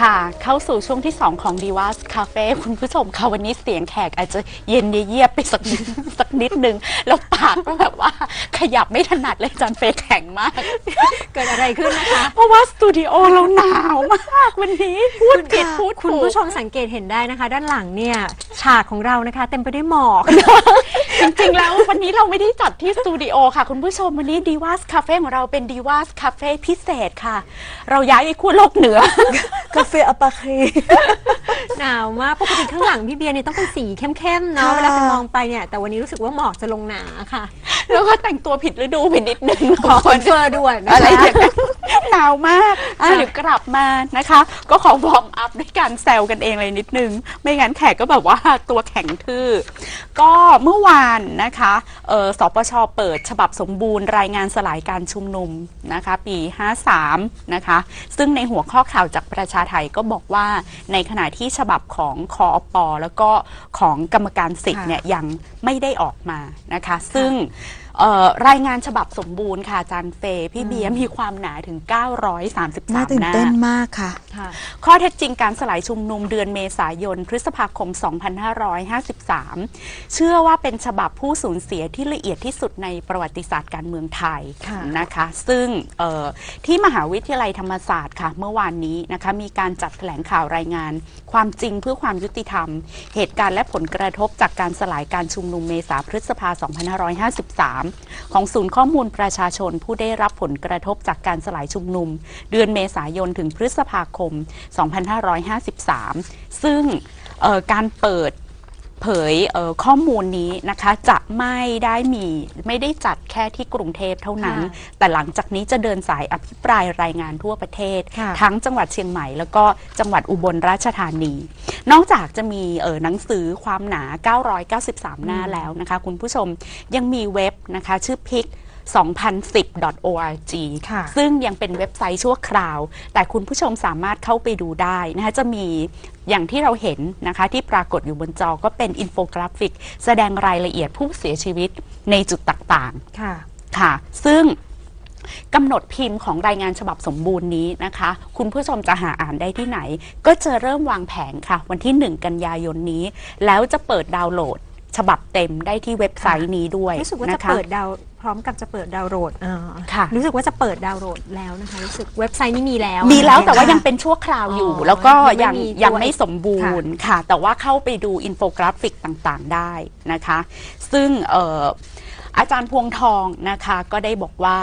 ค่ะ เข้าสู่ช่วงที่ 2 ของ d ีว a s Cafe คุณผู้ชมค่ะวันนี้เสียงแขกอาจจะเย็นเยียบๆไปสักนิด สักนิดนึง แล้วปากก็แบบว่าขยับไม่ถนัดเลยจันเฟยแข็งมาก เกิดอะไรขึ้นนะคะ เพราะว่าสตูดิโอเราหนาวมากวันนี้ พูดผิดพูดคุณถูกผู้ชมสังเกตเห็นได้นะคะ ด้านหลังเนี่ยฉากของเรานะคะ เต็มไปด้วยหมอก จริงๆ แล้ววันนี้เราไม่ได้จัดที่สตูดิโอค่ะ คุณผู้ชมวันนี้ดีว a s Cafe ของเราเป็นดีว a s Cafe พิเศษค่ะ เราย้ายไปขั้วโลกเหนือกาแฟอัปปาคีหนาวมากปกติข้างหลังพี่เบียร์เนี่ยต้องเป็นสีเข้มๆเนาะค่ะ เวลาจะมองไปเนี่ยแต่วันนี้รู้สึกว่าหมอกจะลงหนาค่ะแล้วก็แต่งตัวผิดฤดูไปนิดนึงขอคอนเฟิร์ด่วนนะอะไรคะอย่างเงี้ยหนาวมากอะเดี๋ยวกลับมานะคะ ก็ขอวอร์มอัพด้วยการแซวกันเองเลยนิดนึง ไม่งั้นแขกก็แบบว่าตัวแข็งทื่อ ก็เมื่อวานนะคะเอ่อสปชเปิดฉบับสมบูรณ์รายงานสลายการชุมนุมนะคะ ปี 53 นะคะ ซึ่งในหัวข้อข่าวจากประชาไทยก็บอกว่าในขณะที่ฉบับของคอปอแล้วก็ของกรรมการสิทธิ์เนี่ยยังไม่ได้ออกมานะคะ ซึ่ง เอ่อรายงานฉบับสมบูรณ์ค่ะอาจารย์เฟย์พี่เบียร์มีความหนาถึง 933น่าตื่นหน้าเต้นมากค่ะค่ะ ข้อเท็จจริงการสลายชุมนุมเดือนเมษายน พฤษภาคม 2553 เชื่อว่าเป็นฉบับผู้สูญเสียที่ละเอียดที่สุดในประวัติศาสตร์การเมืองไทยค่ะ นะคะ ซึ่งเอ่อที่มหาวิทยาลัยธรรมศาสตร์ค่ะ เมื่อวานนี้นะคะมีการจัดแถลงข่าวรายงาน ความจริงเพื่อความยุติธรรม เหตุการณ์และผลกระทบจากการสลายการชุมนุมเมษาพฤษภา 2553ของศูนย์ข้อมูลประชาชนผู้ได้รับผลกระทบจากการสลายชุมนุม เดือนเมษายนถึงพฤษภาคม 2553 ซึ่งเอ่อการเปิด เผยเอ่อข้อมูลนี้นะคะ จะไม่ได้มีไม่ได้จัดแค่ที่กรุงเทพเท่านั้นค่ะแต่หลังจากนี้จะเดินสายอภิปรายรายงานทั่วประเทศค่ะทั้งจังหวัดเชียงใหม่แล้วก็จังหวัดอุบลราชธานี นอกจากจะมีเออหนังสือความหนา 993 หน้าแล้วนะคะ คุณผู้ชมยังมีเว็บนะคะ ชื่อพิก 2010.org ค่ะซึ่งยังเป็นเว็บไซต์ชั่วคราว แต่คุณผู้ชมสามารถเข้าไปดูได้นะคะจะมีอย่างที่เราเห็นนะคะที่ปรากฏอยู่บนจอก็เป็นอินโฟกราฟิก แสดงรายละเอียดผู้เสียชีวิตในจุดต่างๆ ค่ะ ค่ะ ซึ่งกำหนดพิมพ์ของรายงานฉบับสมบูรณ์นี้นะคะ คุณผู้ชมจะหาอ่านได้ที่ไหน ก็จะเริ่มวางแผนค่ะ วันที่ 1 กันยายนนี้ แล้วจะเปิดดาวน์โหลด ฉบับเต็มได้ที่เว็บไซต์นี้ด้วยรู้สึกว่าจะนะคะเปิดดาวน์พร้อมกับจะเปิดดาวน์โหลดอ่าค่ะรู้สึกว่าจะเปิดดาวน์โหลดแล้วนะคะรู้สึกเว็บไซต์นี่มีแล้ว มีแล้วนะคะแต่ว่ายังเป็นชั่วคราวอยู่อ๋อแล้วก็ยัยังงไม่มียังตัวไม่สมบูรณ์ค่ะ แต่ว่าเข้าไปดูอินโฟกราฟิกต่างๆได้นะคะ ซึ่งเอ่ออาจารย์พวงทองนะคะก็ได้บอกว่า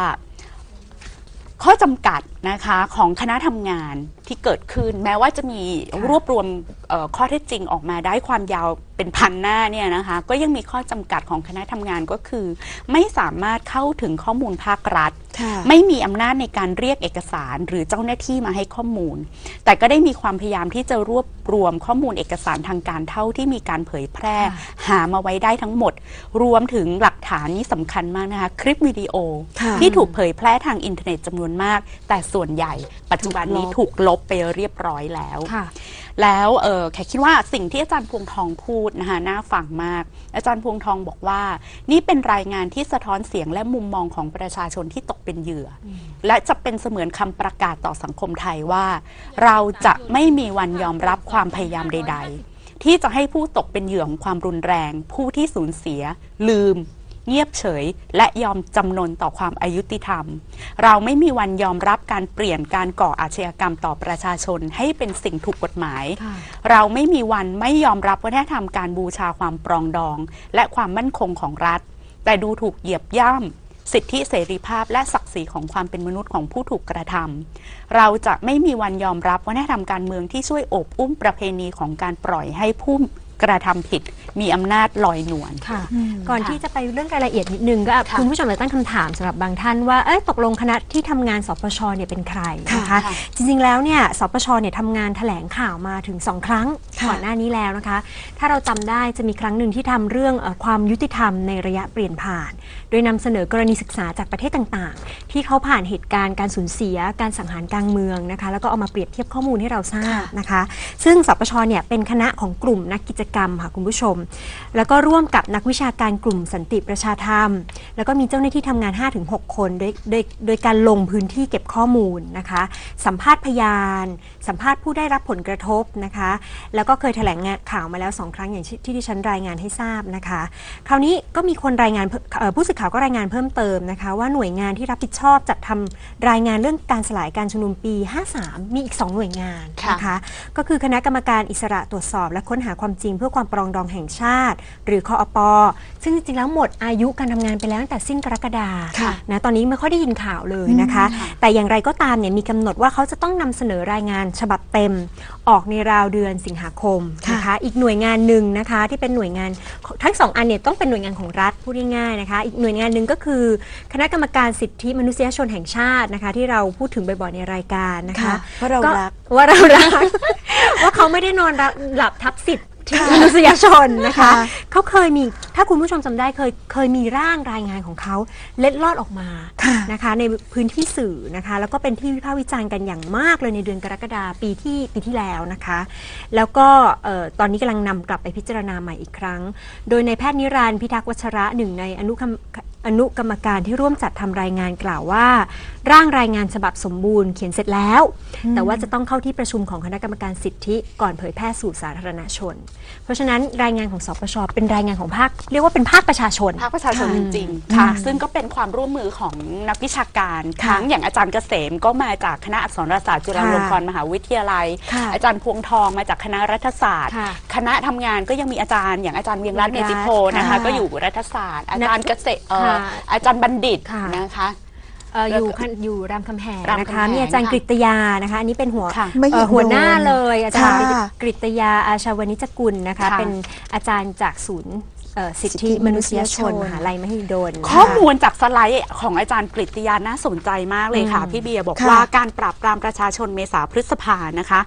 ข้อจำกัดนะคะของคณะทำงานที่เกิดขึ้น แม้ว่าจะมีรวบรวมเอ่อข้อเท็จจริงออกมาได้ความยาวเป็นพันหน้าเนี่ยนะคะก็ยังมีข้อจำกัดของคณะทำงานก็คือ ไม่สามารถเข้าถึงข้อมูลภาครัฐไม่มีอำนาจในการเรียกเอกสารหรือเจ้าหน้าที่มาให้ข้อมูล แต่ก็ได้มีความพยายามที่จะรวบรวมข้อมูลเอกสารทางการเท่าที่มีการเผยแพร่ หามาไว้ได้ทั้งหมด รวมถึงหลักฐานนี้สำคัญมากนะคะ คลิปวิดีโอค่ะที่ถูกเผยแพร่ทางอินเทอร์เน็ตจำนวนมาก แต่ส่วนใหญ่ ปัจจุบันนี้ถูกลบถูกลบไปเรียบร้อยแล้วค่ะ แล้วเออแขกคิดว่าสิ่งที่อาจารย์พวงทองพูดนะคะน่าฟังมาก อาจารย์พวงทองบอกว่า นี่เป็นรายงานที่สะท้อนเสียงและมุมมองของประชาชนที่ตกเป็นเหยื่ออและจะเป็นเสมือนคำประกาศต่อสังคมไทยว่า เราจะไม่มีวันยอมรับความพยายามใด ๆ ที่จะให้ผู้ตกเป็นเหยื่อของความรุนแรง ผู้ที่สูญเสีย ลืม เงียบเฉย และยอมจำนนต่อความอายุติธรรม เราไม่มีวันยอมรับการเปลี่ยนการก่ออาชญากรรมต่อประชาชนให้เป็นสิ่งถูกกฎหมายค่ะเราไม่มีวันไม่ยอมรับวัฒนธรรมการบูชาความปรองดอง และความมั่นคงของรัฐ แต่ดูถูกเหยียบย่ำสิทธิเสรีภาพและศักดิ์ศรีของความเป็นมนุษย์ของผู้ถูกกระทำเราจะไม่มีวันยอมรับวัฒนธรรมการเมืองที่ช่วยโอบอุ้มประเพณีของการปล่อยให้ผู้ กระทำผิดมีอำนาจลอยนวล ค่ะอืมก่อนค่ะที่จะไปเรื่องรายละเอียดนิดนึงก็ค่ะคุณผู้ชมอาจจะตั้งคำถามสำหรับบางท่านว่าเอ้ยตกลงคณะที่ทำงานสปชเนี่ยเป็นใครนะคะค่ะจริงๆแล้วเนี่ยสปชเนี่ยทำงานแถลงข่าวมาถึงสองครั้งค่ะ ก่อนหน้านี้แล้วนะคะ ถ้าเราจำได้จะมีครั้งหนึ่งที่ทำเรื่องเออความยุติธรรมในระยะเปลี่ยนผ่าน โดยนำเสนอกรณีศึกษาจากประเทศต่างๆ ที่เขาผ่านเหตุการณ์การสูญเสีย การสังหารกลางเมืองนะคะ แล้วก็เอามาเปรียบเทียบข้อมูลให้เราทราบนะคะ ซึ่งสปชเนี่ยเป็นคณะของกลุ่มนักกิจกรรมค่ะคุณผู้ชม แล้วก็ร่วมกับนักวิชาการกลุ่มสันติประชาธรรม แล้วก็มีเจ้าหน้าที่ทำงาน 5-6 คนโดยโดยโดยการลงพื้นที่เก็บข้อมูลนะคะ สัมภาษณ์พยาน สัมภาษณ์ผู้ได้รับผลกระทบนะคะ แล้วก็เคยแถลงงานข่าวมาแล้ว2ครั้งอย่างที่ที่ดิฉันรายงานให้ทราบนะคะ คราวนี้ก็มีคนรายงานเพิ่มเอ่อผู้สื่อข่าวก็รายงานเพิ่มเติมนะคะ ว่าหน่วยงานที่รับผิดชอบจัดทำรายงานเรื่องการสลายการชุมนุมปี 53 มีอีก 2 หน่วยงานนะคะ ก็คือคณะกรรมการอิสระตรวจสอบ และค้นหาความจริงเพื่อความปรองดองแห่งชาติ หรือคอปซึ่งจริงๆแล้วหมดอายุการทำงานไปแล้วตั้งแต่สิ้นกรกฎาค่ะนะตอนนี้ไม่ค่อยได้ยินข่าวเลยนะคะ แต่อย่างไรก็ตามเนี่ยมีกำหนดว่าเขาจะต้องนำเสนอรายงานฉบับเต็ม ออกในราวเดือนสิงหาคมนะคะอีกหน่วยงานหนึ่งนะคะที่เป็นหน่วยงานของทั้งสองอันเนี่ยต้องเป็นหน่วยงานของรัฐพูดง่ายๆนะคะ อีกหน่วยงานหนึ่งก็คือ คณะกรรมการสิทธิมนุษยชนแห่งชาตินะคะ ที่เราพูดถึงบ่อยๆในรายการนะคะค่ะว่าเราก็รักว่าเรารักว่าเขาไม่ได้นอนหลับทับสิทธิ มนุษยชนนะคะค่ะเขาเคยมีถ้าคุณผู้ชมจำได้เคยเคยมีร่างรายงานของเขาเล็ดลอดออกมาค่ะนะคะ ในพื้นที่สื่อนะคะ แล้วก็เป็นที่วิพากษ์วิจารณ์กันอย่างมากเลยในเดือนกรกฎาปีที่ปีที่แล้วนะคะ แล้วก็เอ่อตอนนี้กำลังนำกลับไปพิจารณาใหม่อีกครั้ง โดยในายแพทย์นิรันดร์พิทักษ์วัชระหนึ่งในอนุกรรมอนุกรรมการที่ร่วมจัดทำรายงานกล่าวว่าร่างรายงานฉบับสมบูรณ์เขียนเสร็จแล้ว แต่ว่าจะต้องเข้าที่ประชุมของคณะกรรมการสิทธิก่อนเผยแพร่สู่สาธารณชน เพราะฉะนั้นรายงานของสปชเป็นรายงานของภาคเรียกว่าเป็นภาคประชาชน ภาคประชาชนค่ะจริงๆค่ะ ซึ่งก็เป็นความร่วมมือของนักวิชาการทั้งอย่างอาจารย์เกษมก็มาจากคณะอักษรศาสตร์จุฬาลงกรณ์มหาวิทยาลัยค่ะอาจารย์พวงทองมาจากคณะรัฐศาสตร์ค่ะคณะทำงานก็ยังมีอาจารย์อย่างอาจารย์เวียงรัตน์เนติโพนะคะค่ะก็อยู่รัฐศาสตร์ อาจารย์เกษตรเอ่อค่ะอาจารย์บัณฑิตค่ะนะคะ เอ่ออยู่คันอยู่รามคำแหงรามนะคำคะแหงมีอาจารย์ค่ะกฤตยานะคะ อันนี้เป็นหัวค่ะไม่เอ่อเห็นหัวหน้าโดนเลยอาจารย์ค่ะกฤตยาอาชาวนิจกุลนะคะ ค่ะ เป็นอาจารย์จากศูนย์เอ่อสิทธิมนุษยชนมหาลัยมหิดลข้อมูลจากสไลด์ของอาจารย์กฤตยาน่าสนใจมากเลยค่ะอืมพี่เบียร์บอกค่ะ ว่าการปราบปรามประชาชนเมษาพฤษภานะคะ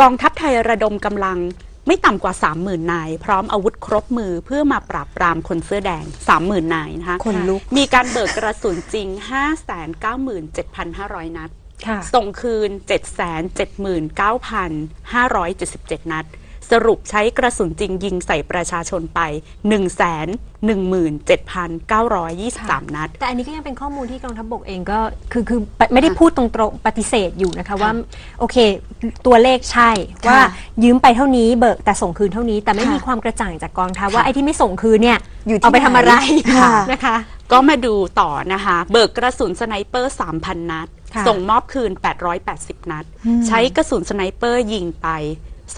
กองทัพไทยระดมกำลัง ไม่ต่ำกว่า 30,000 นาย พร้อมอาวุธครบมือเพื่อมาปราบปรามคนเสื้อแดง 30,000 นายนะคะคนลุก มีการเบิกกระสุนจริง 597,500 นัดค่ะส่งคืน 779,577 นัด สรุปใช้กระสุนจริงยิงใส่ประชาชนไป 117,923 นัด แต่อันนี้ก็ยังเป็นข้อมูลที่กองทัพบกเองก็คือคือไม่ได้พูดตรงๆปฏิเสธอยู่นะคะว่าโอเค ตัวเลขใช่ว่ายืมไปเท่านี้เบิกแต่ส่งคืนเท่านี้ แต่ไม่ค่ะมีความกระจ่างจากกองทัพว่าไอ้ที่ไม่ส่งคืนเนี่ยอยู่ที่เอาไปทำอะไรไหนค่ะนะคะก็มาดูต่อนะคะ เบิกกระสุนสไนเปอร์ 3,000 นัดค่ะส่งมอบคืน 880 นัด ใช้กระสุนสไนเปอร์ยิงไป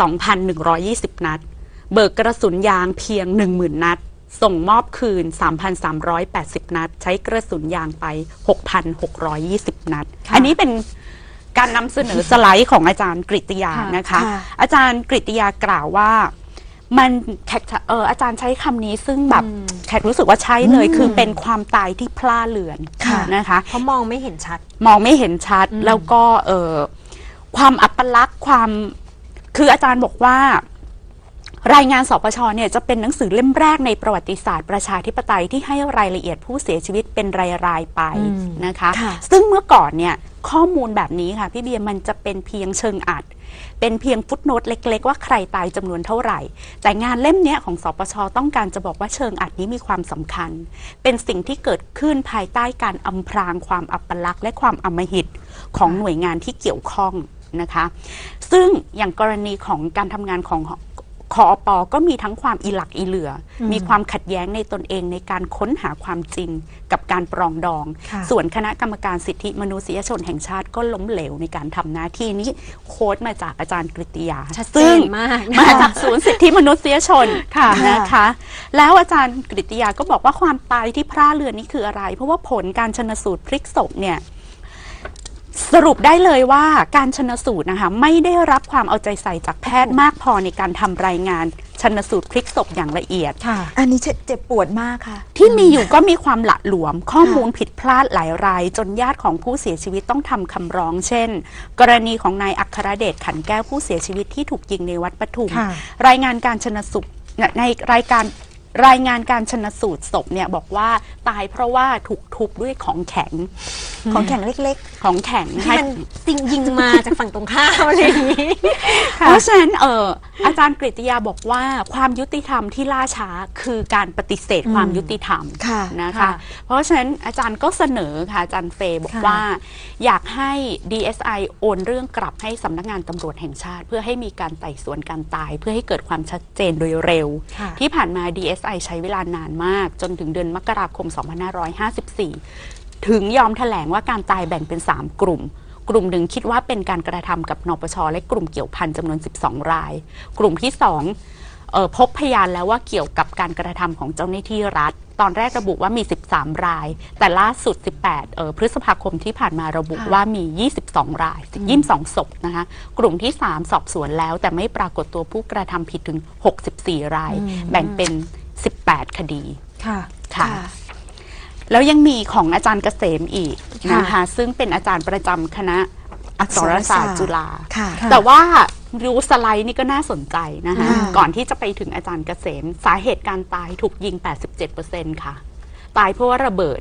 2,120 นัด เบิกกระสุนยางเพียง 10,000 นัด ส่งมอบคืน 3,380 นัด ใช้กระสุนยางไป 6,620 นัดค่ะอันนี้เป็นการนำเสนอสไลด์ของอาจารย์กฤตยาค่ะนะคะค่ะอาจารย์กฤตยากล่าวว่ามันแขกเอออาจารย์ใช้คำนี้ซึ่งแบบแขกรู้สึกว่าใช้เลยคือเป็นความตายที่พล่าเลือนค่ะนะคะเพราะมองไม่เห็นชัด มองไม่เห็นชัดอืมแล้วก็เออความอัปลักษณ์ความ คืออาจารย์บอกว่ารายงานสปชเนี่ยจะเป็นหนังสือเล่มแรกในประวัติศาสตร์ประชาธิปไตยที่ให้รายละเอียดผู้เสียชีวิตเป็นรายๆไปอืมนะคะค่ะซึ่งเมื่อก่อนเนี่ยข้อมูลแบบนี้ค่ะ พี่เบียร์มันจะเป็นเพียงเชิงอัด เป็นเพียงฟุตโนตเล็ก ๆ ว่าใครตายจำนวนเท่าไหร่ แต่งานเล่มเนี้ยของสปชต้องการจะบอกว่าเชิงอัดนี้มีความสำคัญ เป็นสิ่งที่เกิดขึ้นภายใต้การอำพรางความอัปลักษณ์และความอำมหิตของหน่วยงานที่เกี่ยวข้อง นะคะ ซึ่งอย่างกรณีของการทำงานของคอปก็มีทั้งความอีหลักอีเหลืออมีความขัดแย้งในตนเองในการค้นหาความจริงกับการปรองดองค่ะส่วนคณะกรรมการสิทธิมนุษยชนแห่งชาติก็ล้มเหลวในการทำหน้าที่นี้โค้ดมาจากอาจารย์กฤติยาชัดเจซึ่งนมากมาจากศูนย์สิทธิมนุษยชนค่ะค่ะนะคะ แล้วอาจารย์กฤติยาก็บอกว่าความตายที่พร่าเรือนนี้คืออะไร เพราะว่าผลการชนสูตรพลิกศพเนี่ย สรุปได้เลยว่าการชนสูตรนะคะไม่ได้รับความเอาใจใส่จากแพทย์มากพอในการทำรายงานชันสูตรพลิกศพอย่างละเอียด ค่ะ อันนี้เจ็บเจ็บปวดมากค่ะ ที่มีอยู่ก็มีความหละหลวม ข้อมูลผิดพลาดหลายราย จนญาติของผู้เสียชีวิตต้องทำคำร้อง เช่น กรณีของนายอัครเดชขันแก้วผู้เสียชีวิตที่ถูกยิงในวัดปทุม ค่ะ รายงานการชนสูตรในรายการ รายงานการชนสูตรศพเนี่ยบอกว่าตายเพราะว่าถูกทุบด้วยของแข็งของแข็งเล็กของแข็งที่มันสิ่งยิงมาจากฝั่งตรงข้ามอะไรอย่างนี้ เพราะฉะนั้นเอออาจารย์กฤตยาบอกว่าความยุติธรรมที่ล่าช้าคือการปฏิเสธความยุติธรรมค่ะนะคะ ค่ะเพราะฉะนั้นอาจารย์ก็เสนอค่ะอาจารย์เฟย์บอกค่ะ ว่า อยากให้ DSI โอนเรื่องกลับให้สำนักงานตำรวจแห่งชาติ เพื่อให้มีการไต่สวนการตาย เพื่อให้เกิดความชัดเจนโดยเร็ว ค่ะ ที่ผ่านมา DSI ใช้เวลานานมากจนถึงเดือนมกราคม 2554 ถึงยอมแถลงว่าการตายแบ่งเป็น 3 กลุ่ม กลุ่มหนึ่งคิดว่าเป็นการกระทำกับนปชและกลุ่มเกี่ยวพันจำนวน 12 ราย กลุ่มที่2เอ่อพบพยานแล้วว่าเกี่ยวกับการกระทำของเจ้าหน้าที่รัฐตอนแรกระบุว่ามี 13 ราย แต่ล่าสุด 18เอ่อพฤษภาคมที่ผ่านมาระบุค่ะว่ามี 22 ราย 22 ศพนะคะ กลุ่มที่ 3 สอบสวนแล้ว แต่ไม่ปรากฏตัวผู้กระทำผิดถึง 64 ราย แบ่งเป็น 18 คดีค่ะๆค่ะ แล้วยังมีของอาจารย์เกษมอีกค่ะนะคะซึ่งเป็นอาจารย์ประจำคณะอักษรศาสตร์จุฬาค่ะค่ะแต่ว่าดูสไลด์นี่ก็น่าสนใจนะคะค่ะก่อนที่จะไปถึงอาจารย์เกษม สาเหตุการตายถูกยิง 87%ค่ะ ตายเพราะว่าระเบิด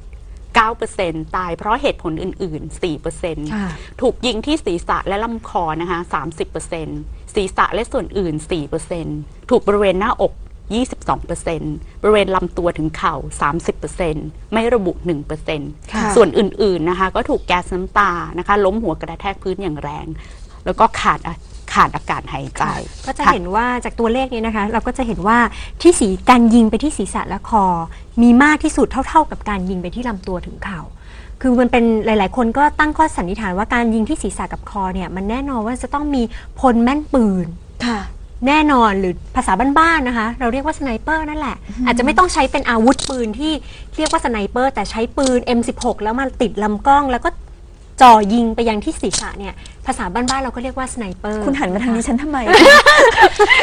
9%ตายเพราะเหตุผลอื่น ๆ4%ค่ะถูกยิงที่ศีรษะและลำคอนะคะ30%ศีรษะและส่วนอื่น 4%ถูกบริเวณหน้าอก 22%บริเวณลำตัวถึงเข่า 30%ไม่ระบุ1%ค่ะส่วนอื่นๆนะคะ ก็ถูกแก๊สน้ำตานะคะ ล้มหัวกระแทกพื้นอย่างแรง แล้วก็ขาดอะขาดอากาศหายใจ ก็จะค่เห็นว่าจากตัวเลขนี้นะคะ เราก็จะเห็นว่าที่สีการยิงไปที่ศีรษะและคอ มีมากที่สุดเท่า ๆ กับการยิงไปที่ลำตัวถึงเข่าคือมันเป็นหลาย ๆ คนก็ตั้งข้อสันนิษฐานว่าการยิงที่ศีรษะกับคอเนี่ยมันแน่นอนว่าจะต้องมีพลแม่นปืนค่ะ แน่นอนหรือภาษาบ้านๆนะคะ เราเรียกว่าสไนเปอร์นั่นแหละ อาจจะไม่ต้องใช้เป็นอาวุธปืนที่เรียกว่าสไนเปอร์แต่ใช้ปืน M16 แล้วมาติดลำกล้อง แล้วก็จ่อยิงไปยังที่ศีรษะเนี่ยภาษาบ้านๆเราก็เรียกว่าสไนเปอร์ คุณหันมาทางนี้ฉันทำไม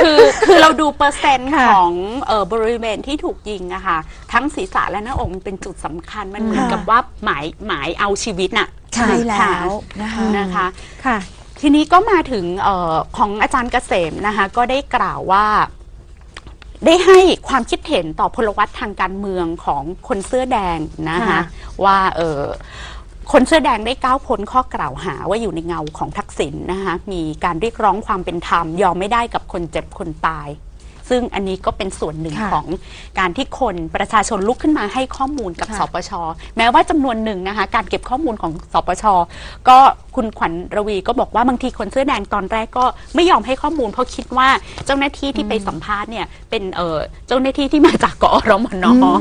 คือคือเราดูเปอร์เซ็นต์ค่ะของเออบริเวณที่ถูกยิงอะค่ะทั้งศีรษะและหน้าอกมันเป็นจุดสำคัญมันเหมือนค่ะกับว่าหมายหมายเอาชีวิตน่ะใช่แล้ว นะคะ นะคะ ค่ะ ทีนี้ก็มาถึงเออของอาจารย์เกษมนะคะก็ได้กล่าวว่าได้ให้ความคิดเห็นต่อพลวัตทางการเมืองของคนเสื้อแดงนะคะค่ะว่าเออคนเสื้อแดงได้ก้าวพ้นข้อกล่าวหาว่าอยู่ในเงาของทักษิณนะคะมีการเรียกร้องความเป็นธรรม ยอมไม่ได้กับคนเจ็บคนตาย ซึ่งอันนี้ก็เป็นส่วนหนึ่งค่ะของการที่คนประชาชนลุกขึ้นมาให้ข้อมูลกับค่ะ สปช แม้ว่าจำนวนหนึ่งนะคะ การเก็บข้อมูลของสปช ก็คุณขวัญระวีก็บอกว่าบางทีคนเสื้อแดงตอนแรกก็ไม่ยอมให้ข้อมูล เพราะคิดว่าเจ้าหน้าที่ที่ไปสัมภาษณ์เนี่ยเป็นเออเจ้าหน้าที่ที่มาจากกอรมนอืมก็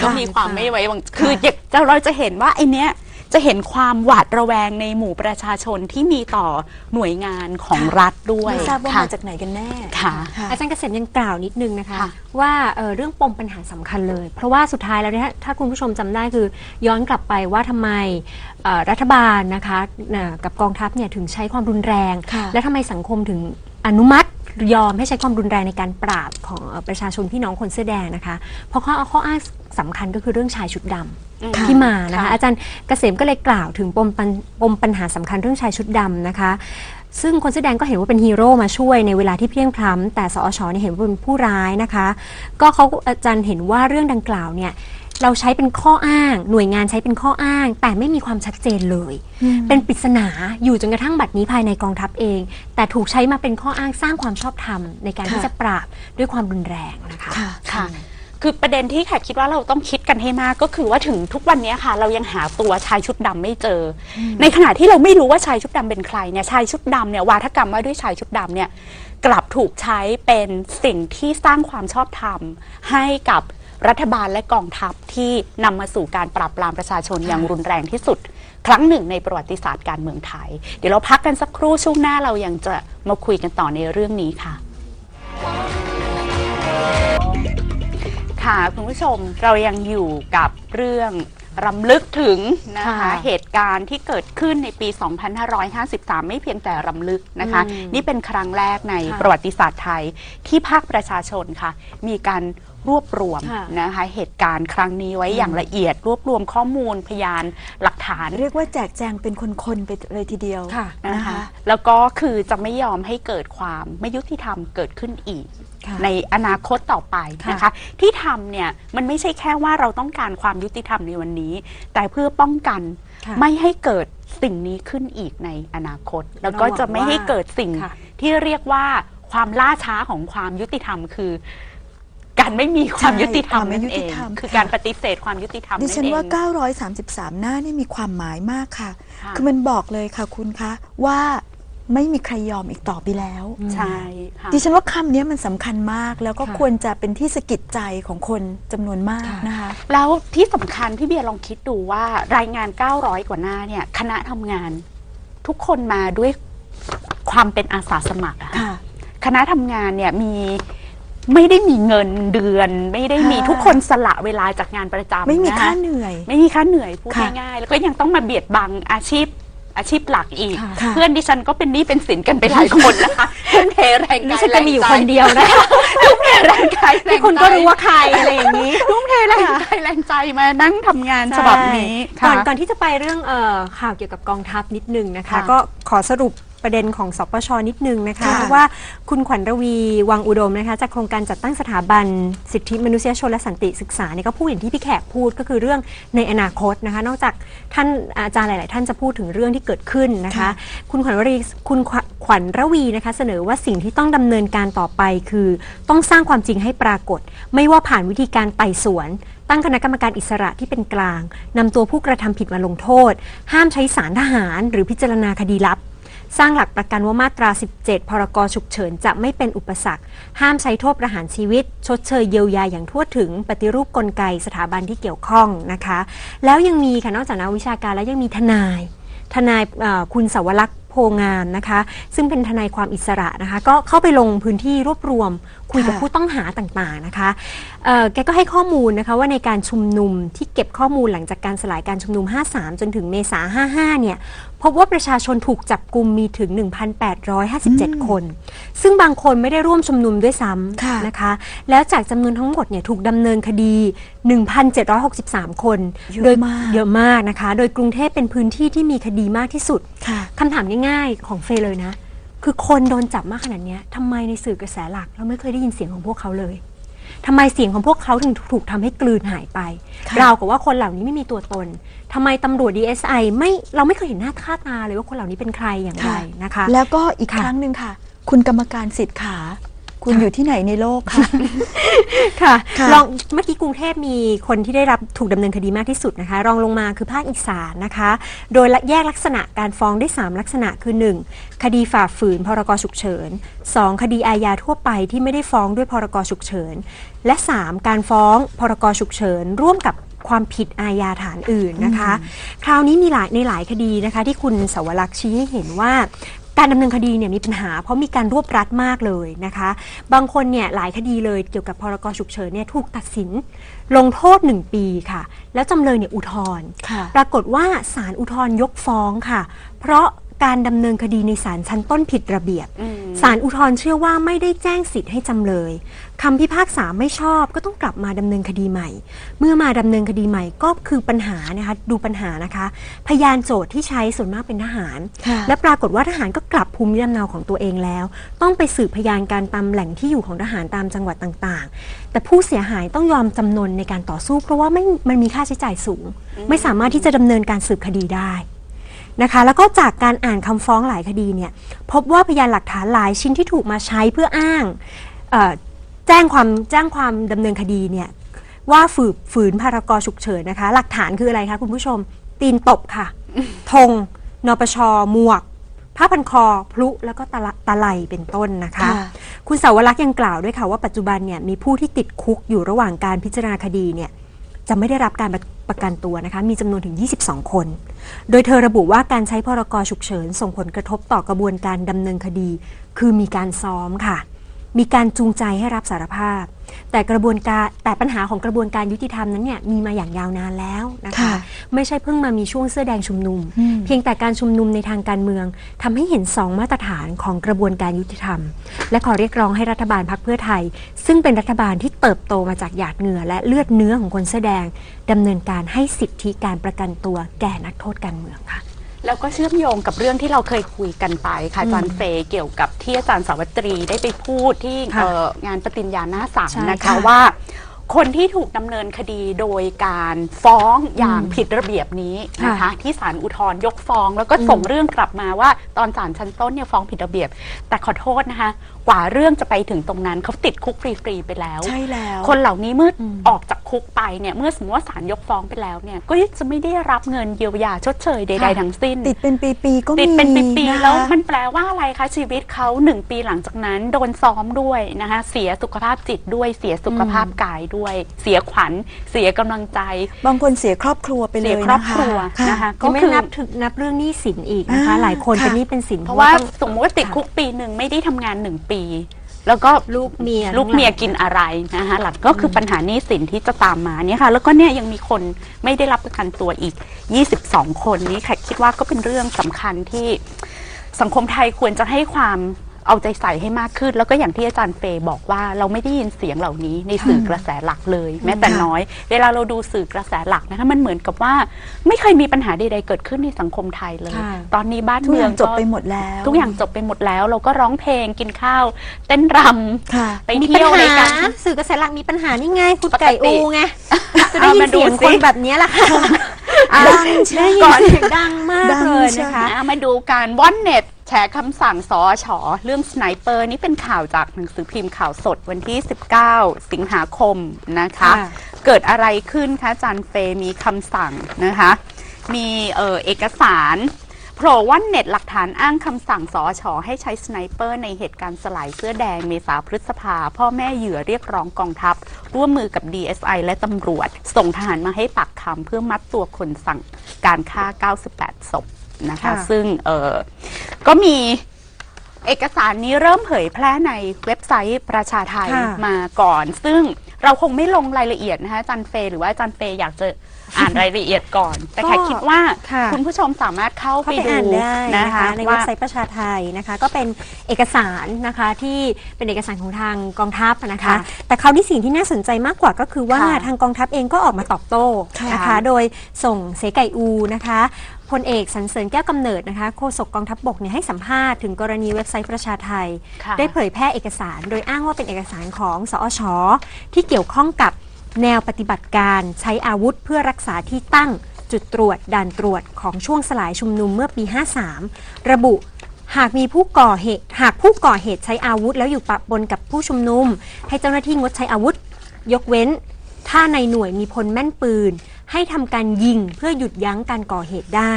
ค่ะมีความค่ะ ไม่ไว้วางคืออยากจะเราจะเห็นว่าไอเนี้ย จะเห็นความหวาดระแวงในหมู่ประชาชนที่มีต่อหน่วยงานของรัฐด้วยไม่ทราบว่าค่ะ มาจากไหนกันแน่ค่ะค่ะ อาจารย์เกษมยังกล่าวนิดนึงนะคะ ค่ะว่าเอ่อเรื่องปมปัญหาสำคัญเลย เพราะว่าสุดท้ายแล้วเนี่ยถ้าคุณผู้ชมจำได้คือย้อนกลับไปว่าทำไมเอ่อรัฐบาลนะคะเอ่อกับกองทัพเนี่ยถึงใช้ความรุนแรง ค่ะ และทำไมสังคมถึงอนุมัติ ยอมให้ใช้ความรุนแรงในการปราบของเอ่อประชาชนพี่น้องคนเสื้อแดงนะคะ เพราะข้อข้ออ้างสำคัญก็คือเรื่องชายชุดดำอืมค่ะที่มานะคะค่ะอาจารย์เกษมก็เลยกล่าวถึงปมปัญปมปัญหาสำคัญเรื่องชายชุดดำนะคะ ซึ่งคนเสื้อแดงก็เห็นว่าเป็นฮีโร่มาช่วยในเวลาที่เพลียงพล้ำแต่สอชเนี่ยเห็นว่าเป็นผู้ร้ายนะคะ ก็เขาอาจารย์เห็นว่าเรื่องดังกล่าวเนี่ย เราใช้เป็นข้ออ้าง หน่วยงานใช้เป็นข้ออ้าง แต่ไม่มีความชัดเจนเลย เป็นปริศนาอยู่จนกระทั่งบัดนี้ภายในกองทัพเอง แต่ถูกใช้มาเป็นข้ออ้างสร้างความชอบธรรมในการค่ะที่จะปราบด้วยความรุนแรงนะคะค่ะค่ะคือประเด็นที่แขกคิดว่าเราต้องคิดกันให้มากก็คือว่าถึงทุกวันนี้ค่ะ เรายังหาตัวชายชุดดำไม่เจออในขณะที่เราไม่รู้ว่าชายชุดดำเป็นใครเนี่ยชายชุดดำเนี่ยวาทกรรมว่าด้วยชายชุดดำเนี่ยกลับถูกใช้เป็นสิ่งที่สร้างความชอบธรรมให้กับ รัฐบาลและกองทัพที่นำมาสู่การปราบปรามประชาชนอย่างรุนแรงที่สุด ครั้งหนึ่งในประวัติศาสตร์การเมืองไทย เดี๋ยวเราพักกันสักครู่ช่วงหน้าเรายังจะมาคุยกันต่อในเรื่องนี้ค่ะค่ะคุณผู้ชมเรายังอยู่กับเรื่องรำลึกถึงนะคะค่ะเหตุการณ์ที่เกิดขึ้นในปี 2553 ไม่เพียงแต่รำลึกนะคะอืมนี่เป็นครั้งแรกในค่ะประวัติศาสตร์ไทยที่ภาคประชาชนค่ะ มีการ รวบรวมค่ะ นะคะ เหตุการณ์ครั้งนี้ไว้อย่างละเอียด รวบรวมข้อมูลพยานหลักฐาน เรียกว่าแจกแจงเป็นคนๆไปเลยทีเดียว ค่ะนะนะคะคะ แล้วก็คือจะไม่ยอมให้เกิดความไม่ยุติธรรมเกิดขึ้นอีก ค่ะในอนาคตต่อไปนะคะ ที่ทำเนี่ยมันไม่ใช่แค่ว่าเราต้องการความยุติธรรมในวันนี้ แต่เพื่อป้องกันค่ะ ไม่ให้เกิดสิ่งนี้ขึ้นอีกในอนาคต แล้วก็จะไม่ให้เกิดสิ่ง ค่ะ ที่เรียกว่าความล่าช้าของความยุติธรรมคือ การไม่มีความยุติธรรมใช่ความไม่นั่นยุเอติงธรรมคือค่ะ การปฏิเสธความยุติธรรมดินั่นฉันเองว่า933 หน้านี่มีความหมายมากค่ะ ค่ะ คือมันบอกเลยค่ะคุณคะ ว่าไม่มีใครยอมอีกต่อไปแล้ว ใช่ค่ะ ดิฉันว่าคำนี้มันสำคัญมาก แล้วก็ค่ะ ควรจะเป็นที่สะกิดใจของคนจำนวนมากค่ะ นะคะ แล้วที่สำคัญพี่เบียร์ลองคิดดูว่ารายงาน 900 กว่าหน้าเนี่ย คณะทำงาน ทุกคนมาด้วยความเป็นอาสาสมัครอะค่ะ ค่ะ คณะทำงานเนี่ยมี ไม่ได้มีเงินเดือน ไม่ได้มีค่ะทุกคนสละเวลาจากงานประจำไม่มีนะคะค่าเหนื่อย ไม่มีค่าเหนื่อยพูดค่ะง่ายๆแล้วก็ยังต้องมาเบียดบังอาชีพอาชีพหลักอีกค่ะค่ะเพื่อนดิฉันก็เป็นหนี้เป็นสินกันไปหลายคนนะคะเพื่อนเทแรงดิกายฉันแรก็งมีอยู่ใจคนเดียวนะทุ่มเทแรงกายแรงที่คุณใจก็รู้ว่าใครอะไรอย่างนี้ทุ่มเทแรงกายแรงใจมานั่งทำงานฉบับนี้ใช่ก่อนค่ะก่อนที่จะไปเรื่องเอ่อข่าวเกี่ยวกับกองทัพนิดนึงนะคะค่ะก็ขอสรุป ประเด็นของสปชนิดนึงนะคะค่ะเพราะว่าคุณขวัญระวีวังอุดมนะคะจากโครงการจัดตั้งสถาบันสิทธิมนุษยชนและสันติศึกษาเนี่ยก็พูดอย่างที่พี่แขกพูดก็คือเรื่องในอนาคตนะคะ นอกจากท่านอาจารย์หลาย ๆ ท่านจะพูดถึงเรื่องที่เกิดขึ้นนะคะค่ะคุณขวัญวรีคุณขวัญขวัญระวีนะคะ เสนอว่าสิ่งที่ต้องดำเนินการต่อไป คือต้องสร้างความจริงให้ปรากฏ ไม่ว่าผ่านวิธีการไต่สวนตั้งคณะกรรมการอิสระที่เป็นกลางนำตัวผู้กระทำผิดมาลงโทษ ห้ามใช้สารทหาร หรือพิจารณาคดีลับ สร้างหลักประกันว่ามาตรา 17 พรกฉุกเฉินจะไม่เป็นอุปสรรค ห้ามใช้โทษประหารชีวิต ชดเชยเยียวยาอย่างทั่วถึง ปฏิรูปกลไกสถาบันที่เกี่ยวข้องนะคะ แล้วยังมีค่ะนอกจากนักวิชาการแล้วยังมีทนาย ทนายคุณสวรักษ์โพงามนะคะ ซึ่งเป็นทนายความอิสระนะคะ ก็เข้าไปลงพื้นที่รวบรวม คุยกับค่ะผู้ต้องหาต่างๆนะคะเอ่อแกก็ให้ข้อมูลนะคะว่าในการชุมนุมที่เก็บข้อมูลหลังจากการสลายการชุมนุม 53 จนถึงเมษา55 เนี่ยพบว่าประชาชนถูกจับกลุ่มมีถึง 1,857 คน ซึ่งบางคนไม่ได้ร่วมชุมนุมด้วยซ้ค่ะำนะคะ แล้วจากจำนวนทั้งหมดเนี่ยถูกดำเนินคดี 1,763 คนเยอะโดยมากเยอะมากนะคะ โดยกรุงเทพเป็นพื้นที่ที่มีคดีมากที่สุดค่ะคำถามง่ายๆของเฟยเลยนะ คือคนโดนจับมากขนาดเนี้ยทำไมในสื่อกระแสหลัก เราไม่เคยได้ยินเสียงของพวกเขาเลยทำไมเสียงของพวกเขาถึงถูกทำให้กลืนหายไปค่ะเราวกับว่าคนเหล่านี้ไม่มีตัวตนทำไมตำรวจ DSI ไม่เราไม่เคยเห็นหน้าค่าตาเลยว่าคนเหล่านี้เป็นใครอย่างไรค่ะนะคะ แล้วก็อีกค่ะครั้งหนึ่งค่ะ คุณกรรมการสิทธิ์ขา คุณอยู่ที่ไหนในโลกคะ ค่ะค่ะ ลองเมื่อกี้กรุงเทพมีคนที่ได้รับถูกดำเนินคดีมากที่สุดนะคะ รองลงมาคือภาคอีสานนะคะ โดยแยกลักษณะการฟ้องได้ 3 ลักษณะคือ 1. คดีฝ่าฝืนพรกฉุกเฉิน 2. คดีอาญาทั่วไปที่ไม่ได้ฟ้องด้วยพรกฉุกเฉิน และ 3. การฟ้องพรกฉุกเฉิน ร่วมกับความผิดอาญาฐานอื่นนะคะ คราวนี้มีหลายในหลายคดีนะคะ ที่คุณสวรักษ์ชี้ให้เห็นว่า การดำเนินคดีเนี่ยมีปัญหาเพราะมีการรวบรัดมากเลยนะคะ บางคนเนี่ยหลายคดีเลยเกี่ยวกับพรกฉุกเฉินเนี่ยถูกตัดสินลงโทษ 1 ปีค่ะ แล้วจำเลยเนี่ยอุทธรณ์ค่ะปรากฏว่าศาลอุทธรณ์ยกฟ้องค่ะ เพราะ การดำเนินคดีในศาลชั้นต้นผิดระเบียบอืมศาลอุทธรณ์เชื่อว่าไม่ได้แจ้งสิทธิ์ให้จำเลยคำพิพากษาไม่ชอบก็ต้องกลับมาดำเนินคดีใหม่ เมื่อมาดำเนินคดีใหม่ก็คือปัญหานะคะดูปัญหานะคะ พยานโจทย์ที่ใช้ส่วนมากเป็นทหารค่ะและปรากฏว่าทหารก็กลับภูมิลำเนาของตัวเองแล้ว ต้องไปสืบพยานการตามแหล่งที่อยู่ของทหารตามจังหวัดต่างๆ แต่ผู้เสียหายต้องยอมจำนนในการต่อสู้ เพราะว่าไม่มันมีค่าใช้จ่ายสูง ไม่สามารถที่จะดำเนินการสืบคดีได้ นะคะ แล้วก็จากการอ่านคำฟ้องหลายคดีเนี่ยพบว่าพยานหลักฐานหลายชิ้นที่ถูกมาใช้เพื่ออ้างเอ่อแจ้งความแจ้งความดำเนินคดีเนี่ยว่าฝืนฝืนพรกฉุกเฉินนะคะ หลักฐานคืออะไรคะคุณผู้ชม ตีนตบค่ะธงนปชหมวกผ้าพันคอ พลุแล้วก็ตะละตะไลเป็นต้นนะคะค่ะคุณสาวรักษ์ยังกล่าวด้วยค่ะว่าปัจจุบันเนี่ยมีผู้ที่ติดคุกอยู่ระหว่างการพิจารณาคดีเนี่ยจะไม่ได้รับการ ประกันตัวนะคะมีจำนวนถึง 22 คน โดยเธอระบุว่าการใช้พรกฉุกเฉินส่งผลกระทบต่อกระบวนการดำเนินคดี คือมีการซ้อมค่ะ มีการจูงใจให้รับสารภาพ แต่กระบวนการแต่ปัญหาของกระบวนการยุติธรรมนั้นเนี่ยมีมาอย่างยาวนานแล้วนะคะ ค่ะ ไม่ใช่เพิ่งมามีช่วงเสื้อแดงชุมนุม อืม เพียงแต่การชุมนุมในทางการเมืองทำให้เห็นสองมาตรฐานของกระบวนการยุติธรรม และขอเรียกร้องให้รัฐบาลพักเพื่อไทย ซึ่งเป็นรัฐบาลที่เติบโตมาจากหยาดเหงื่อและเลือดเนื้อของคนเสื้อแดงดำเนินการให้สิทธิการประกันตัวแก่นักโทษการเมืองค่ะ แล้วก็เชื่อมโยงกับเรื่องที่เราเคยคุยกันไปค่ะอาจารย์เฟย์เกี่ยวกับที่อาจารย์สาวัตรีได้ไปพูดที่ค่ะเอ่องานปฏิญญาหน้าศาลใช่นะคะค่ะว่า คนที่ถูกดำเนินคดีโดยการฟ้องอย่างผิดระเบียบนี้นะคะ ค่ะที่ศาลอุทธรณ์ยกฟ้องแล้วก็ส่งเรื่องกลับมาว่า ตอนศาลชั้นต้นเนี่ยฟ้องผิดระเบียบ แต่ขอโทษนะคะกว่าเรื่องจะไปถึงตรงนั้นเขาติดคุกฟรีๆไปแล้ว ใช่แล้ว คนเหล่านี้เมื่ออม ออกจากคุกไปเนี่ยเมื่อสมมติว่าศาลยกฟ้องไปแล้วเนี่ยก็จะไม่ได้รับเงินเยียวยาชดเชยใด ๆ ทั้งสิ้น ติดเป็นปีๆก็มีติดเป็นปีะๆคะแล้วมันแปลว่าอะไรคะชีวิตเขาหนึ่งปีหลังจากนั้น โดนซ้อมด้วยนะคะเสียสุขภาพจิตด้วยเสียสุขภาพกายด้วย เสียขวัญ เสียกำลังใจ บางคนเสียครอบครัวไปเลเสียยครอบนะะครัวค่ะนะคะ ก็ก็ไม่คือนับถึงนับเรื่องหนี้สินอีกนะคะ อ่าหลายคนค่ะ เป็นหนี้เป็นสินเพราะว่าต้อง สมมติว่าติดคุกปีหนึ่งไม่ได้ทำงานหนึ่งปีแล้วก็ลูกเมียลูกเมียกินอะไรนะคะหลักก็คือปัญหาหนี้สินที่จะตามมาเนี่ยค่ะ แล้วก็เนี่ยยังมีคนไม่ได้รับประกันตัวอีก 22 คนนี้ค่ะคิดว่าก็เป็นเรื่องสำคัญที่สังคมไทยควรจะให้ความ เอาใจใส่ให้มากขึ้น แล้วก็อย่างที่อาจารย์เฟย์บอกว่าเราไม่ได้ยินเสียงเหล่านี้ในสื่อกระแสหลักเลย แม้แต่ค่ะน้อย เวลาเราดูสื่อกระแสหลักนะคะมันเหมือนกับว่าไม่เคยมีปัญหาใดๆเกิดขึ้นในสังคมไทยเลยค่ะตอนนี้บ้านทุกเมือองย่างจบก็ไปหมดแล้ว ทุกอย่างจบไปหมดแล้ว เราก็ร้องเพลงกินข้าว เต้นรำค่ะไปเที่ยวในกันสื่อกระแสหลักมีปัญหานี่ไงคุณปกติไก่อูไงจะได้เอายิมานดูเสียงสิคนแบบนี้แหละค่ะ ดังได้ยินเสียงดังมากดังเลยใช่นะคะอะมาดูการว่อนเน็ตแฉคำสั่งสอชอเรื่องสไนเปอร์นี่เป็นข่าวจากหนังสือพิมพ์ข่าวสดวันที่ 19 สิงหาคมนะคะ ค่ะ เกิดอะไรขึ้นคะอาจันเฟย์มีคำสั่งนะคะ มีเอ่อเอกสาร โผล่ว่อนเน็ตหลักฐานอ้างคำสั่งสอชอให้ใช้สไนเปอร์ในเหตุการณ์สลายเสื้อแดงเมษาพฤษภา พ่อแม่เหยื่อเรียกร้องกองทัพ ร่วมมือกับ DSI และตำรวจ ส่งทหารมาให้ปากคำเพื่อมัดตัวคนสั่งการฆ่า 98 ศพนะคะค่ะซึ่งเออก็มีเอกสารนี้เริ่มเผยแพร่ในเว็บไซต์ประชาไทยค่ะมาก่อน ซึ่งเราคงไม่ลงรายละเอียดนะคะอาจันเฟย์หรือว่าอาจันเฟย์อยากจะ อ่านรายละเอียดก่อน แต่แค่คิดว่าค่ะ คุณผู้ชมสามารถเข้าเข้าไปไปดูอ่านได้นะนะคะคะในเว็ว่าบไซต์ประชาไทยนะคะ ก็เป็นเอกสารนะคะที่เป็นเอกสารของทางกองทัพนะคะ ค่ะแต่คราวนี้สิ่งที่น่าสนใจมากกว่าก็คือว่าค่ะทางกองทัพเองก็ออกมาตอบโต้ค่ะนะคะโดยส่งเสไก่อูนะคะพลเอกสรรเสริญแก้วกำเนิดนะคะโฆษกกองทัพบกเนี่ยให้สัมภาษณ์ถึงกรณีเว็บไซต์ประชาไทย ค่ะ ได้เผยแพร่เอกสาร โดยอ้างว่าเป็นเอกสารของสอชที่เกี่ยวข้องกับ แนวปฏิบัติการใช้อาวุธเพื่อรักษาที่ตั้งจุดตรวจด่านตรวจของช่วงสลายชุมนุมเมื่อปี 53 ระบุหากมีผู้ก่อเหตุหากผู้ก่อเหตุใช้อาวุธ แล้วอยู่ปะปนกับผู้ชุมนุม ให้เจ้าหน้าที่งดใช้อาวุธ ยกเว้น ถ้าในหน่วยมีพลแม่นปืน ให้ทำการยิงเพื่อหยุดยั้งการก่อเหตุได้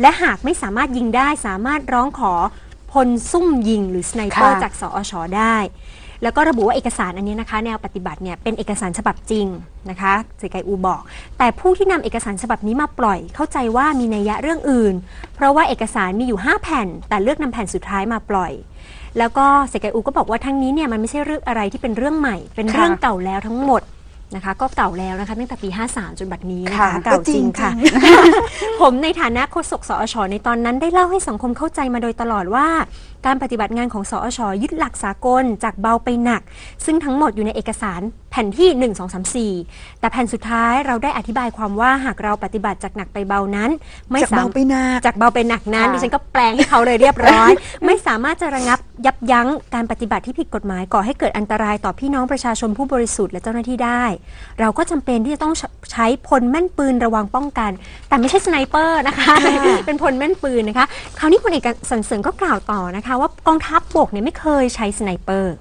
และหากไม่สามารถยิงได้สามารถร้องขอพลซุ่มยิงหรือสไนเปอร์จากสอชได้ แล้วก็ระบุว่าเอกสารอันนี้นะคะ แนวปฏิบัติเนี่ยเป็นเอกสารฉบับจริงนะคะเสกไกอูบอก แต่ผู้ที่นำเอกสารฉบับนี้มาปล่อย เข้าใจว่ามีนัยยะเรื่องอื่น เพราะว่าเอกสารมีอยู่ 5 แผ่น แต่เลือกนำแผ่นสุดท้ายมาปล่อย แล้วก็เสกไกอูก็บอกว่าทั้งนี้เนี่ยมันไม่ใช่เรื่องอะไรที่เป็นเรื่องใหม่ เป็นเรื่องเก่าแล้วทั้งหมดนะคะก็เก่าแล้วนะคะตั้งแต่ปี 53 จนบัดนี้นะคะค่ะเก่าจริงค่ะ ผมในฐานะโฆษกสอชในตอนนั้นได้เล่าให้สังคมเข้าใจมาโดยตลอดว่า การปฏิบัติงานของสอชยึดหลักสากลจากเบาไปหนัก ซึ่งทั้งหมดอยู่ในเอกสารแผ่นที่ 1 2 3 4 แต่แผ่นสุดท้ายเราได้อธิบายความว่าหากเราปฏิบัติจากหนักไปเบานั้น ไม่จากสาเบามไปหนักจากเบาไปหนักนั้นค่ะดิฉันก็แปลงให้เขาเลยเรียบร้อย ไม่สามารถจะระงับยับยั้งการปฏิบัติที่ผิดกฎหมายก่อให้เกิดอันตรายต่อพี่น้องประชาชนผู้บริสุทธิ์และเจ้าหน้าที่ได้ เราก็จำเป็นที่จะต้องใช้พลแม่นปืนระวังป้องกัน แต่ไม่ใช่สไนเปอร์นะคะ เป็นพลแม่นปืนนะคะ คราวนี้พลเอกสรรเสริญก็กล่าวต่อนะคะว่ากองทัพบกเนี่ยไม่เคยใช้สไนเปอร์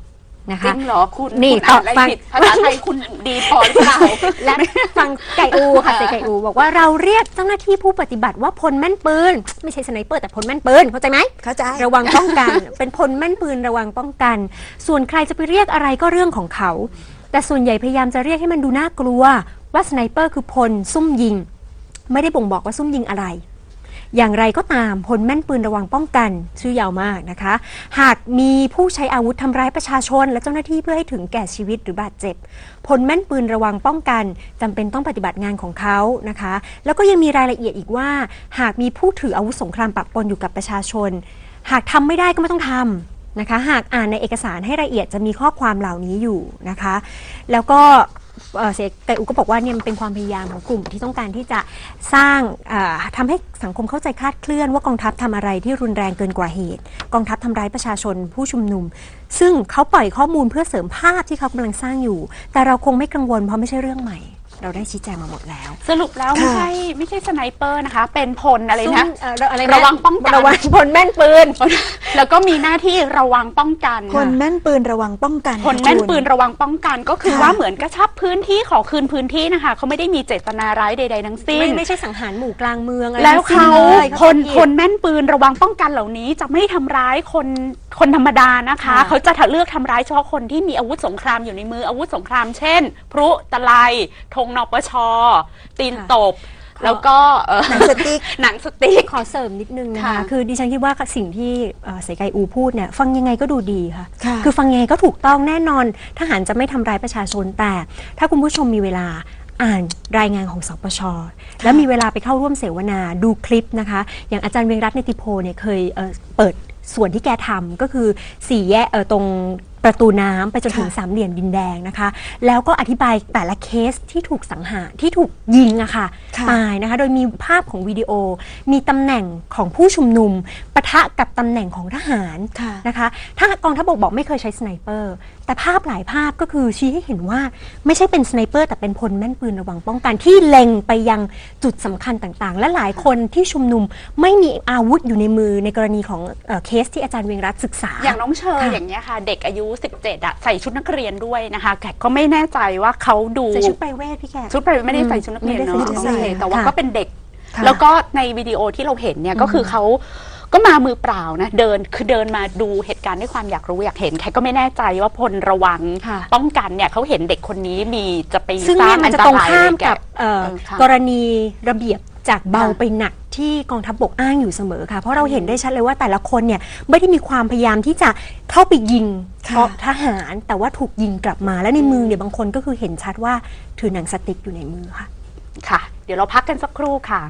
นะจริคะ งเหรอคุณนี่คุณอ่านอะไรฟัง ผิดภาษาไทยคุณดีพอหรือเปล่า และฟังไก่อูค่ะเสกไก่อู บอกว่าเราเรียกเจ้าหน้าที่ผู้ปฏิบัติว่าพลแม่นปืน ไม่ใช่สไนเปอร์แต่พลแม่นปืนเข้าใจไหม เข้าใจ ระวังป้องกัน เป็นพลแม่นปืนระวังป้องกัน ส่วนใครจะไปเรียกอะไรก็เรื่องของเขา แต่ส่วนใหญ่พยายามจะเรียกให้มันดูน่ากลัว ว่าสไนเปอร์คือพลซุ่มยิง ไม่ได้บ่งบอกว่าซุ่มยิงอะไร อย่างไรก็ตามพลแม่นปืนระวังป้องกันชื่อยาวมากนะคะ หากมีผู้ใช้อาวุธทำร้ายประชาชน และเจ้าหน้าที่เพื่อให้ถึงแก่ชีวิตหรือบาดเจ็บพลแม่นปืนระวังป้องกันจำเป็นต้องปฏิบัติงานของเขานะคะ แล้วก็ยังมีรายละเอียดอีกว่า หากมีผู้ถืออาวุธสงครามปะปนอยู่กับประชาชน หากทำไม่ได้ก็ไม่ต้องทำนะคะ หากอ่านในเอกสารให้ละเอียดจะมีข้อความเหล่านี้อยู่นะคะ แล้วก็ เอ่อเสกไกอุก็บอกว่าเนี่ยมันเป็นความพยายามของกลุ่มที่ต้องการที่จะสร้างเอ่อทำให้สังคมเข้าใจคลาดเคลื่อนว่ากองทัพทำอะไรที่รุนแรงเกินกว่าเหตุ กองทัพทำร้ายประชาชนผู้ชุมนุม ซึ่งเขาปล่อยข้อมูลเพื่อเสริมภาพที่เขากำลังสร้างอยู่ แต่เราคงไม่กังวลเพราะไม่ใช่เรื่องใหม่ เราได้ชี้แจงมาหมดแล้ว สรุปแล้วไม่ค่ะใช่ไม่ใช่สไนเปอร์นะคะ เป็นพลอะไรนะ ซุ่มเอ่ออะไรนระวังป้องกัน ระวังพลแม่นปืน แล้วก็มีหน้าที่ระวังป้องกันพลแม่นปืนระวังป้องกันพลแม่นค่ะคุณ ปืนระวังป้องกันก็คือค่ะ ว่าเหมือนกระชับพื้นที่ขอคืนพื้นที่นะคะเขาไม่ได้มีเจตนาร้ายใด ๆ ทั้งสิ้น ไม่ไม่ใช่สังหารหมู่กลางเมืองอะไรแล้วทั้งสิ้นเขาลยพลผิดพลแม่นปืนระวังป้องกันเหล่านี้จะไม่ทำร้ายคนคนธรรมดานะคะ ค่ะ เขาจะเลือกทำร้ายเฉพาะคนที่มีอาวุธสงครามอยู่ในมืออาวุธสงครามเช่น พลุตะไลธงนปช ตีนตบ แล้วก็เอ่อหนังสติ๊ก หนังสติ๊ก ขอเสริมนิดนึงนะคะ ค่ะคือดิฉันคิดว่าสิ่งที่เอ่อเสกไกอูพูดเนี่ยฟังยังไงก็ดูดีค่ะ ค่ะคือฟังยังไงก็ถูกต้องแน่นอนทหารจะไม่ทำร้ายประชาชนแต่ ถ้าคุณผู้ชมมีเวลาอ่านรายงานของสปช แล้วมีเวลาไปเข้าร่วมเสวนาดูคลิปนะคะ อย่างอาจารย์เวียงรัตน์ในติโพเนี่ยเคยเอ่อเปิดส่วนที่แกทำก็คือสี่แยกเอ่อตรง ประตูน้ำไปจนถึงค่ะสามเหลี่ยมดินแดงนะคะ แล้วก็อธิบายแต่ละเคสที่ถูกสังหารที่ถูกยิงอะค่ะค่ะตายนะคะ โดยมีภาพของวิดีโอ มีตำแหน่งของผู้ชุมนุมปะทะกับตำแหน่งของทหารค่ะ นะคะ ถ้ากองทัพบกบอกไม่เคยใช้สไนเปอร์ แต่ภาพหลายภาพก็คือชี้ให้เห็นว่าไม่ใช่เป็นสไนเปอร์แต่เป็นพลแม่นปืนระวังป้องกันที่เล็งไปยังจุดสำคัญต่างๆ และหลายคนที่ชุมนุมไม่มีอาวุธอยู่ในมือในกรณีของเอ่อเคสที่อาจารย์เวียงรัตน์ศึกษา อย่างน้องเชอค่ะอย่างเงี้ยค่ะ เด็กอายุ 17อะใส่ชุดนักเรียนด้วยนะคะแขกก็ไม่แน่ใจว่าเขาดูใส่ชุดไปรเวทพี่แขก ชุดไปไม่ได้ใส่ชุดนักเรียนไม่ได้เนาะใส่ชุดนักเรียนโอเคแต่ว่าค่ะก็เป็นเด็ก ค่ะแล้วก็ในวิดีโอที่เราเห็นเนี่ยก็คือเขา ก็มามือเปล่านะ เดินคือเดินมาดูเหตุการณ์ด้วยความอยากรู้อยากเห็นแขกก็ไม่แน่ใจว่าพลระวังค่ะ ป้องกันเนี่ยเขาเห็นเด็กคนนี้มีจะไปซึ่งสร้าเนี่งยมันอันจะตตรงรายข้ามแก่กับเอ่อเออค่ะกรณีระเบียบจากเบาค่ะไปหนักที่กองทัพบกอ้างอยู่เสมอค่ะ เพราะเราเห็นได้ชัดเลยว่าแต่ละคนเนี่ยไม่ได้มีความพยายามที่จะเข้าไปยิงค่ะเพราะทหาร แต่ว่าถูกยิงกลับมาและในมือเนี่ยบางคนก็คือเห็นชัดว่าถือหนังสติ๊กอยู่ในมือค่ะ ค่ะ เดี๋ยวเราพักกันสักครู่ค่ะ